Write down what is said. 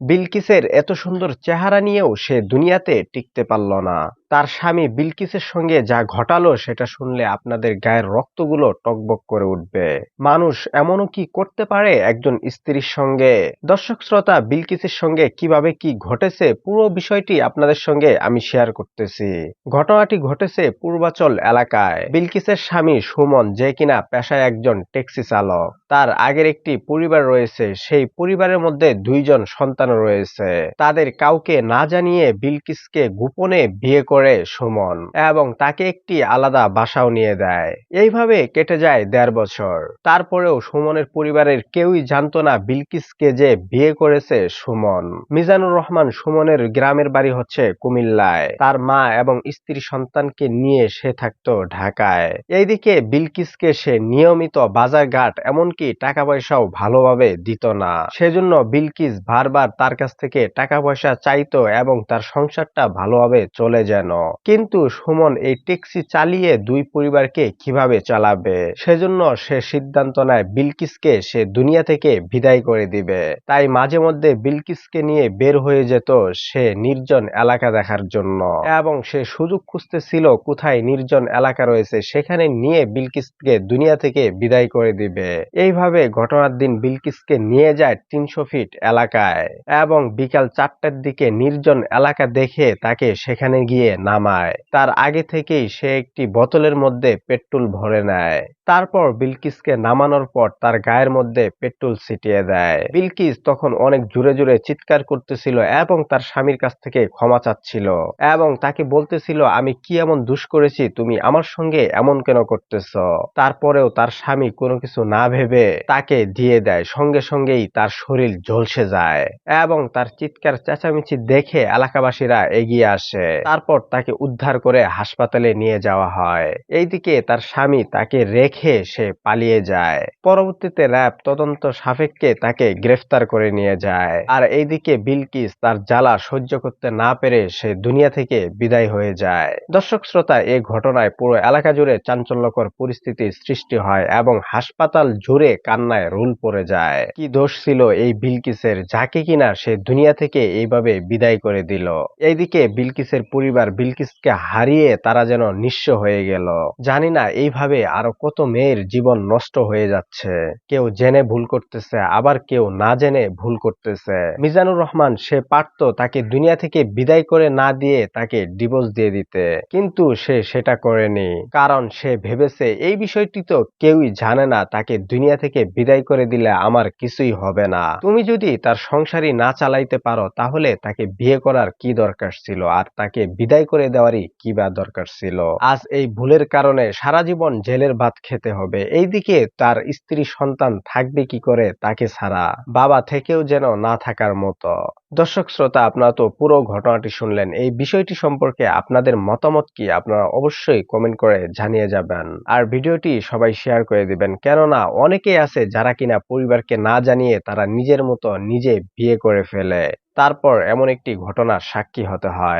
বিলকিসের এত সুন্দর চেহারা নিয়েও সে দুনিয়াতে টিকতে পারল না। তার স্বামী বিলকিসের সঙ্গে যা ঘটালো সেটা শুনলে আপনাদের গায়ের রক্তগুলো টকবক করে উঠবে। মানুষ এমনও কি করতে পারে একজন স্ত্রীর সঙ্গে? দর্শক শ্রোতা, বিলকিসের সঙ্গে কীভাবে কি ঘটেছে পুরো বিষয়টি আপনাদের সঙ্গে আমি শেয়ার করতেছি। ঘটনাটি ঘটেছে পূর্বাচল এলাকায়। বিলকিসের স্বামী সুমন যে কিনা পেশায় একজন ট্যাক্সি চালক। তার আগের একটি পরিবার রয়েছে, সেই পরিবারের মধ্যে দুইজন সন্তান রয়েছে। তাদের কাউকে না জানিয়ে বিলকিসকে গোপনে বিয়ে করে সুমন এবং তাকে একটি আলাদা বাসাও নিয়ে দেয়। এইভাবে কেটে যায় দেড় বছর। তারপরেও সুমনের পরিবারের কেউই জানতো না বিলকিসকে যে বিয়ে করেছে সুমন। মিজানুর রহমান সুমনের গ্রামের বাড়ি হচ্ছে কুমিল্লায়। তার মা এবং স্ত্রী সন্তানকে নিয়ে সে থাকতো ঢাকায়। এইদিকে বিলকিসকে সে নিয়মিত বাজারঘাট এমনকি টাকা পয়সাও ভালোভাবে দিত না। সেজন্য বিলকিস বারবার তার কাছ থেকে টাকা পয়সা চাইতো এবং তার সংসারটা ভালোভাবে চলে যেন কিন্তু সুমন এই ট্যাক্সি চালিয়ে দুই পরিবারকে কীভাবে চালাবে? সেজন্য সে সিদ্ধান্ত নেয় বিলকিসকে সে দুনিয়া থেকে বিদায় করে দিবে। তাই মাঝে মধ্যে বিলকিসকে নিয়ে বের হয়ে যেত সে নির্জন এলাকা দেখার জন্য। এবং সে সুযোগ খুঁজতেছিল কোথায় নির্জন এলাকা রয়েছে সেখানে নিয়ে বিলকিসকে দুনিয়া থেকে বিদায় করে দিবে। এইভাবে ঘটনার দিন বিলকিসকে নিয়ে যায় তিনশো ফিট এলাকায়। এবং বিকাল চারটার দিকে নির্জন এলাকা দেখে তাকে সেখানে গিয়ে নামায়। তার আগে থেকেই সে একটি বোতলের মধ্যে পেট্রোল ভরে নেয়। তারপর বিলকিসকে নামানোর পর তার গায়ের মধ্যে পেট্রোল ছিটিয়ে দেয়। বিলকিস তখন অনেক জোরে জোরে চিৎকার করতেছিল এবং তার স্বামীর কাছ থেকে ক্ষমা চাচ্ছিল এবং তাকে বলতেছিল, আমি কি এমন দুষ করেছি? তুমি আমার সঙ্গে এমন কেন করতেছ? তারপরেও তার স্বামী কোনো কিছু না ভেবে তাকে দিয়ে দেয়। সঙ্গে সঙ্গেই তার শরীর ঝলসে যায় এবং তার চিৎকার চেঁচামেচি দেখে এলাকাবাসীরা এগিয়ে আসে। তারপর তাকে উদ্ধার করে হাসপাতালে নিয়ে যাওয়া হয়। এইদিকে তার স্বামী তাকে রেখে সে পালিয়ে যায়। পরবর্তীতে র্যাব তদন্ত সাপেক্ষে তাকে গ্রেফতার করে নিয়ে যায়। আর এইদিকে বিলকিস তার জ্বালা সহ্য করতে না পেরে সে দুনিয়া থেকে বিদায় হয়ে যায়। দর্শক শ্রোতা এই ঘটনায় পুরো এলাকা জুড়ে চাঞ্চল্যকর পরিস্থিতির সৃষ্টি হয় এবং হাসপাতাল জুড়ে কান্নায় রুল পড়ে যায়। কি দোষ ছিল এই বিলকিসের, যাকে কিনা সে দুনিয়া থেকে এইভাবে বিদায় করে দিল? এইদিকে বিলকিসের পরিবার বিলকিসকে হারিয়ে তারা যেন নিঃস্ব হয়ে গেল। জানি না এইভাবে আরও কত মেয়ের জীবন নষ্ট হয়ে যাচ্ছে। কেউ জেনে ভুল করতেছে, আবার কেউ না জেনে ভুল করতেছে। মিজানুর রহমান, সে পারত তাকে দুনিয়া থেকে বিদায় করে না দিয়ে তাকে ডিভোর্স দিয়ে দিতে, কিন্তু সে সেটা করেনি। কারণ সে ভেবেছে, এই বিষয়টি তো কেউই জানে না, তাকে দুনিয়া থেকে বিদায় করে দিলে আমার কিছুই হবে না। তুমি যদি তার সংসারই না চালাইতে পারো, তাহলে তাকে বিয়ে করার কি দরকার ছিল? আর তাকে বিদায় করে দেওয়ারই কি বা দরকার ছিল? আজ এই ভুলের কারণে সারা জীবন জেলের ভাত খেতে হবে। এইদিকে তার স্ত্রী সন্তান থাকবে কি করে তাকে ছাড়া। বাবা থেকেও যেন না থাকার মতো। দর্শক শ্রোতা, আপনারা তো পুরো ঘটনাটি শুনলেন। এই বিষয়টি সম্পর্কে আপনাদের মতামত কি আপনারা অবশ্যই কমেন্ট করে জানিয়ে যাবেন। আর ভিডিওটি সবাই শেয়ার করে দিবেন। কেননা অনেকেই আছে যারা কিনা পরিবারকে না জানিয়ে তারা নিজের মতো নিজে বিয়ে করে ফেলে। তারপর এমন একটি ঘটনার সাক্ষী হতে হয়।